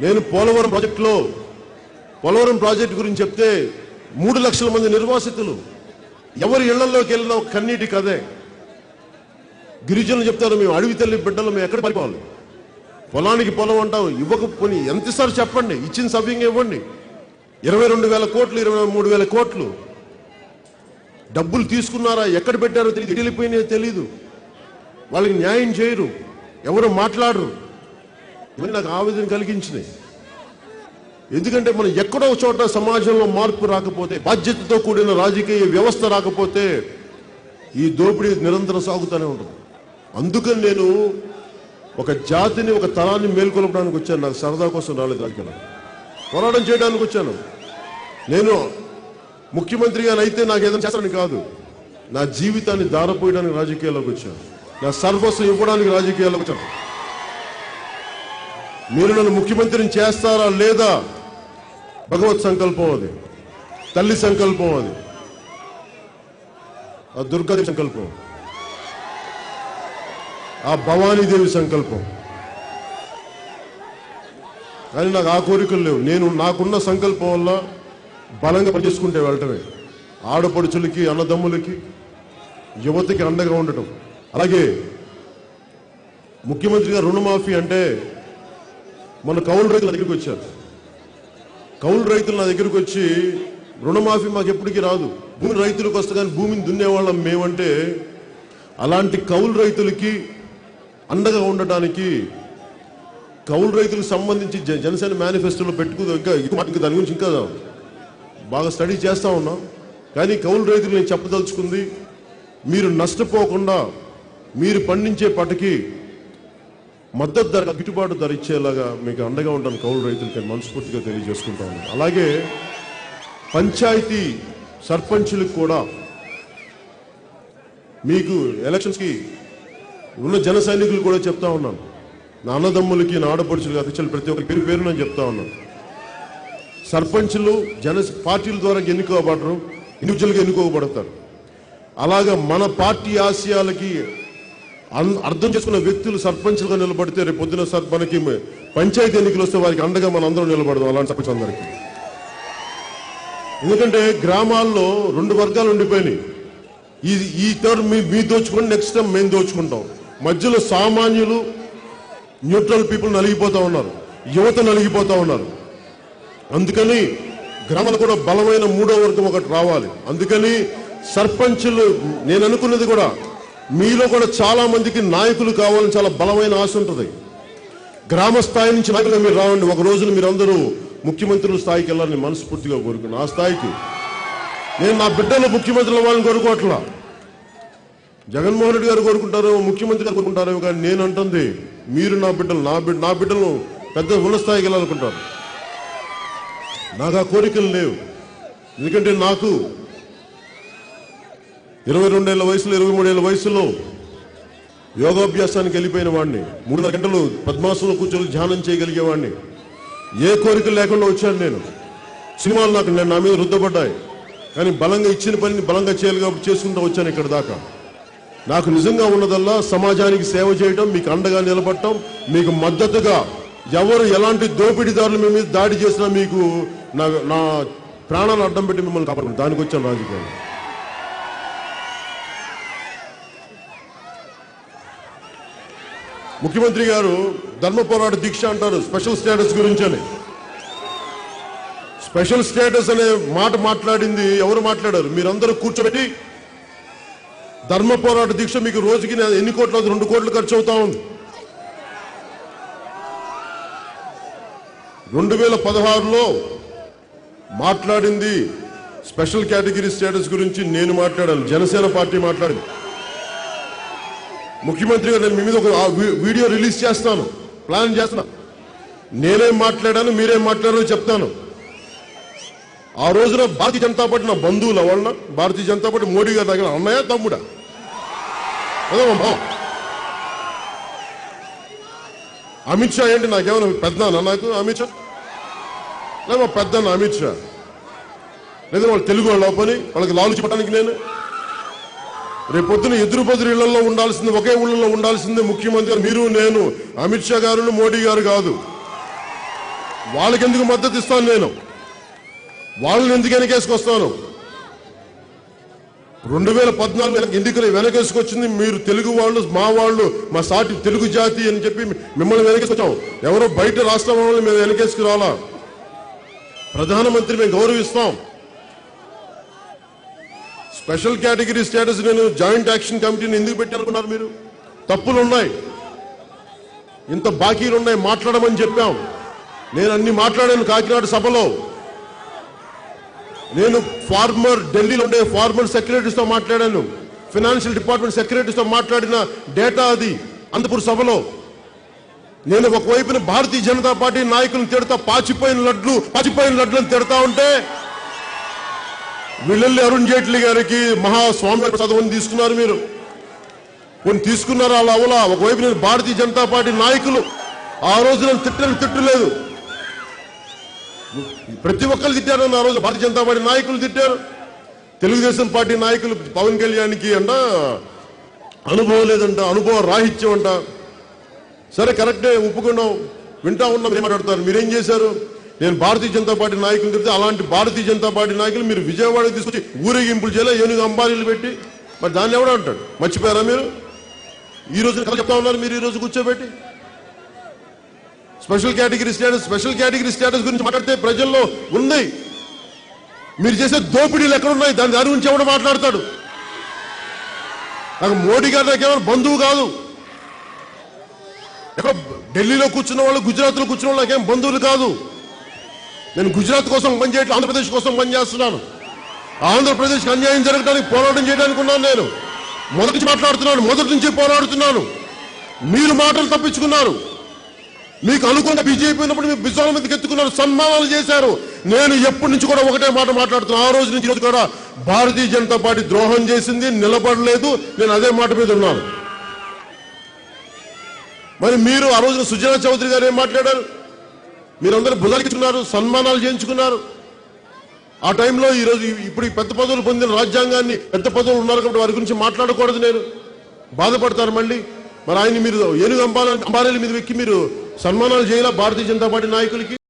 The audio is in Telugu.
నేను పోలవరం ప్రాజెక్టులో పోలవరం ప్రాజెక్టు గురించి చెప్తే మూడు లక్షల మంది నిర్వాసితులు. ఎవరి ఇళ్ళలోకి వెళ్ళినా కన్నీటి కదే గిరిజనులు చెప్తారు మేము అడవి తల్లి బిడ్డలు మేము ఎక్కడ పడిపోవాలి? పొలానికి పొలం అంటాం ఇవ్వకపోని ఎంత చెప్పండి ఇచ్చిన సవ్యంగా ఇవ్వండి. ఇరవై రెండు వేల కోట్లు ఇరవై మూడు వేల కోట్లు. డబ్బులు తీసుకున్నారా ఎక్కడ పెట్టారో తెలియదు వెళ్ళిపోయినాయో తెలీదు. వాళ్ళకి న్యాయం చేయరు ఎవరు మాట్లాడరు. ఇవన్నీ నాకు ఆవేదన కలిగించినాయి. ఎందుకంటే మనం ఎక్కడో చోట సమాజంలో మార్పు రాకపోతే బాధ్యతతో కూడిన రాజకీయ వ్యవస్థ రాకపోతే ఈ దోపిడీ నిరంతరం సాగుతూనే ఉంటుంది. అందుకని నేను ఒక జాతిని ఒక తరాన్ని మేల్కొల్పడానికి వచ్చాను. నాకు సరదా కోసం రాలేదు రాజకీయాలు పోరాటం చేయడానికి వచ్చాను. నేను ముఖ్యమంత్రిగా అయితే నాకు ఏదైనా చేస్తాను కాదు. నా జీవితాన్ని దారపోయడానికి రాజకీయాల్లోకి వచ్చాను. నా సర్వస్వం ఇవ్వడానికి రాజకీయాల్లోకి వచ్చాను. మీరు నన్ను ముఖ్యమంత్రిని చేస్తారా లేదా? భగవత్ సంకల్పం అది. తల్లి సంకల్పం అది. ఆ దుర్గాదేవి సంకల్పం. ఆ భవానీదేవి సంకల్పం. కానీ నాకు ఆ కోరికలు లేవు. నేను నాకున్న సంకల్పం వల్ల బలంగా పనిచేసుకుంటే వెళ్ళటమే. ఆడపడుచులకి అన్నదమ్ములకి యువతకి అండగా ఉండటం. అలాగే ముఖ్యమంత్రిగా రుణమాఫీ అంటే మన కౌలు రైతుల దగ్గరికి వచ్చారు. కౌలు రైతులు నా దగ్గరికి వచ్చి రుణమాఫీ మాకు ఎప్పటికీ రాదు. భూమి రైతులకు వస్తే కానీ భూమిని దున్నేవాళ్ళం మేమంటే అలాంటి కౌలు రైతులకి అండగా ఉండటానికి కౌలు రైతులకు సంబంధించి జనసేన మేనిఫెస్టోలో పెట్టుకు ఇంకా ఇంకా దాని గురించి ఇంకా బాగా స్టడీ చేస్తూ ఉన్నాం. కానీ కౌలు రైతులు నేను చెప్పదలుచుకుంది మీరు నష్టపోకుండా మీరు పండించే పటికి మద్దతు ధర గిట్టుబాటు ధర ఇచ్చేలాగా మీకు అండగా ఉంటాను కౌలు రైతులకి మనస్ఫూర్తిగా తెలియజేసుకుంటాను అలాగే పంచాయతీ సర్పంచులకు కూడా మీకు ఎలక్షన్స్కి ఉన్న జన సైనికులు కూడా చెప్తా ఉన్నాను. నా అన్నదమ్ములకి నా ఆడపడుచులకి అధ్యక్షులు ప్రతి ఒక్కరి పేరు పేరు నేను చెప్తా ఉన్నాను. సర్పంచులు జన పార్టీల ద్వారా ఎన్నుకోబడరు ఇండివిజువల్గా ఎన్నుకోబడతారు. అలాగా మన పార్టీ ఆశయాలకి అర్థం చేసుకున్న వ్యక్తులు సర్పంచ్లుగా నిలబడితే రేపు పొద్దున సర్ మనకి పంచాయతీ ఎన్నికలు వస్తే వారికి అండగా మన అందరం నిలబడదాం అలాంటి సర్పంచ్ అందరికి. ఎందుకంటే గ్రామాల్లో రెండు వర్గాలు ఉండిపోయినాయి. ఈ ఈ టర్మ్ మీ మీ దోచుకొని నెక్స్ట్ టైం మేము దోచుకుంటాం. మధ్యలో సామాన్యులు న్యూట్రల్ పీపుల్ నలిగిపోతూ ఉన్నారు. యువత నలిగిపోతూ ఉన్నారు. అందుకని గ్రామాలు కూడా బలమైన మూడో వర్గం ఒకటి రావాలి. అందుకని సర్పంచులు నేను అనుకున్నది కూడా మీలో కూడా చాలా మందికి నాయకులు కావాలని చాలా బలమైన ఆశ ఉంటుంది. గ్రామ స్థాయి నుంచి నాయకులుగా మీరు రావండి. ఒక రోజున మీరందరూ ముఖ్యమంత్రుల స్థాయికి వెళ్ళాలని మనస్ఫూర్తిగా కోరుకున్నాను ఆ స్థాయికి. నేను నా బిడ్డలు ముఖ్యమంత్రులు అవ్వాలని కోరుకోవట్లా. జగన్మోహన్ రెడ్డి గారు కోరుకుంటారు ముఖ్యమంత్రి గారు కోరుకుంటారు కానీ నేను అంటుంది మీరు నా బిడ్డలు నా బిడ్డ నా బిడ్డలు పెద్ద ఉన్న స్థాయికి వెళ్ళాలనుకుంటారు. నాకు ఆ కోరికలు లేవు. ఎందుకంటే నాకు ఇరవై రెండేళ్ళ వయసులో ఇరవై మూడేళ్ళ వయసులో యోగాభ్యాసానికి వెళ్ళిపోయిన వాడిని మూడున్నర గంటలు పద్మాసంలో కూర్చొని ధ్యానం చేయగలిగేవాడిని ఏ కోరిక లేకుండా వచ్చాను నేను. సినిమాలు నాకు నేను నా మీద రుద్దపడ్డాయి కానీ బలంగా ఇచ్చిన పనిని బలంగా చేయాలి కాబట్టి చేసుకుంటూ వచ్చాను ఇక్కడ దాకా. నాకు నిజంగా ఉన్నదల్లా సమాజానికి సేవ చేయడం మీకు అండగా నిలబడటం మీకు మద్దతుగా ఎవరు ఎలాంటి దోపిడీదారులు మీ మీద దాడి చేసినా మీకు నా నా ప్రాణాలు అడ్డం పెట్టి మిమ్మల్ని కాపాడు దానికి వచ్చాను రాజకీయాలు ముఖ్యమంత్రి గారు ధర్మ పోరాట దీక్ష అంటారు స్పెషల్ స్టేటస్ గురించి అని స్పెషల్ స్టేటస్ అనే మాట మాట్లాడింది ఎవరు మాట్లాడారు? మీరందరూ కూర్చోబెట్టి ధర్మ పోరాట దీక్ష మీకు రోజుకి ఎన్ని కోట్లు రెండు కోట్లు ఖర్చు అవుతా ఉంది. రెండు వేల పదహారులో మాట్లాడింది స్పెషల్ కేటగిరీ స్టేటస్ గురించి నేను మాట్లాడాను జనసేన పార్టీ మాట్లాడింది. ముఖ్యమంత్రి గారు నేను మీ మీద ఒక వీడియో రిలీజ్ చేస్తాను. ప్లాన్ చేస్తున్నా నేనేం మాట్లాడాను మీరేం మాట్లాడారో చెప్తాను. ఆ రోజున భారతీయ జనతా పార్టీ నా బంధువుల వలన భారతీయ జనతా పార్టీ మోడీ గారు దగ్గర అన్నయ్య తమ్ముడా? అమిత్ షా ఏంటి? నాకేమైనా పెద్దనా నాకు అమిత్ షా? లేదా పెద్దన్న అమిత్ షా. లేదా వాళ్ళు తెలుగు వాళ్ళు పని వాళ్ళకి లాలు చెప్పడానికి నేను రేపు ఎదురు బదురు ఇళ్ళలో ఉండాల్సింది ఒకే ఊళ్ళలో ఉండాల్సింది ముఖ్యమంత్రి గారు, మీరు నేను అమిత్ షా గారు మోడీ గారు కాదు. వాళ్ళకెందుకు మద్దతు ఇస్తాను నేను? వాళ్ళని ఎందుకు వెనకేసుకొస్తాను? రెండు వేల పద్నాలుగు ఎందుకు వెనకేసుకొచ్చింది మీరు తెలుగు వాళ్ళు మా వాళ్ళు మా సాటి తెలుగు జాతి అని చెప్పి మిమ్మల్ని వెనకేసుకొచ్చాం. ఎవరో బయట రాష్ట్రం వాళ్ళని మేము వెనకేసుకురావాలా? ప్రధానమంత్రి మేము గౌరవిస్తాం. స్పెషల్ కేటగిరీ స్టేటస్ నేను జాయింట్ యాక్షన్ కమిటీని ఎందుకు పెట్టారనుకున్నారు మీరు? తప్పులు ఉన్నాయి ఇంత బాకీలు ఉన్నాయి మాట్లాడమని చెప్పాం. నేను అన్ని మాట్లాడాను కాకినాడ సభలో. నేను ఫార్మర్ ఢిల్లీలో ఉండే ఫార్మర్ సెక్రటరీస్తో మాట్లాడాను. ఫినాన్షియల్ డిపార్ట్మెంట్ సెక్రటరీస్తో మాట్లాడిన డేటా అది అంతపూర్ సభలో. నేను ఒకవైపున భారతీయ జనతా పార్టీ నాయకులను తిడతా పాచిపోయిన లడ్లు పాచిపోయిన లడ్లను తిడతా ఉంటే వీళ్ళల్లి అరుణ్ జైట్లీ గారికి మహాస్వామి చదవని తీసుకున్నారు మీరు. కొన్ని తీసుకున్నారు అలా అవల? ఒకవైపు నేను భారతీయ జనతా పార్టీ నాయకులు. ఆ రోజు నేను తిట్టని తిట్టలేదు ప్రతి ఒక్కరు తిట్టారు ఆ రోజు భారతీయ జనతా పార్టీ నాయకులు తిట్టారు. తెలుగుదేశం పార్టీ నాయకులు పవన్ కళ్యాణ్కి అంట అనుభవం లేదంట అనుభవం రాహిత్యం అంట. సరే కరెక్టే ఒప్పుకున్నాం. వింటా ఉన్నాం ఏం మాట్లాడతారు? మీరేం చేశారు? నేను భారతీయ జనతా పార్టీ నాయకులు చెప్తే అలాంటి భారతీయ జనతా పార్టీ నాయకులు మీరు విజయవాడకి తీసుకొచ్చి ఊరేగింపులు చేయాలి? ఏనుగు అంబారీలు పెట్టి? మరి దాన్ని ఎవడ అంటాడు? మర్చిపోయారా మీరు? ఈ రోజు కథ చెప్తా ఉన్నారు మీరు ఈ రోజు కూర్చోబెట్టి. Special category status special category status గురించి మాట్లాడితే ప్రజల్లో ఉంది. మీరు చేసే దోపిడీలు ఎక్కడున్నాయి? దాని దాని గురించి ఎవడు మాట్లాడతాడు? నాకు మోడీ గారు నాకేమైనా బంధువు కాదు. ఎక్కడ ఢిల్లీలో కూర్చున్న వాళ్ళు గుజరాత్లో కూర్చున్న వాళ్ళు నాకేం బంధువులు కాదు. నేను గుజరాత్ కోసం పనిచేయట్లేదు ఆంధ్రప్రదేశ్ కోసం పనిచేస్తున్నాను. ఆంధ్రప్రదేశ్కి అన్యాయం జరగడానికి పోరాటం చేయడానికి ఉన్నాను నేను. మొదటి నుంచి మాట్లాడుతున్నాను మొదటి నుంచి పోరాడుతున్నాను. మీరు మాటలు తప్పించుకున్నారు. మీకు అనుకున్న బీజేపీ ఉన్నప్పుడు మీరు బిజాల మీదకి ఎత్తుకున్నారు సన్మానాలు చేశారు. నేను ఎప్పటి నుంచి కూడా ఒకటే మాట మాట్లాడుతున్నాను ఆ రోజు నుంచి రోజు కూడా భారతీయ జనతా పార్టీ ద్రోహం చేసింది నిలబడలేదు నేను అదే మాట మీద ఉన్నాను. మరి మీరు ఆ రోజున సుజనా చౌదరి గారు ఏం మాట్లాడారు? మీరందరూ భుజాలించుకున్నారు సన్మానాలు చేయించుకున్నారు. ఆ టైంలో ఈరోజు ఇప్పుడు పెద్ద పదవులు పొందిన రాజ్యాంగాన్ని పెద్ద పదవులు ఉన్నారు కాబట్టి వారి గురించి మాట్లాడకూడదు నేను. బాధపడతారు మళ్ళీ. మరి ఆయన మీరు ఏనుగు అంబాల అంబారీల మీద వెక్కి మీరు సన్మానాలు చేయాలా భారతీయ జనతా పార్టీ నాయకులకి?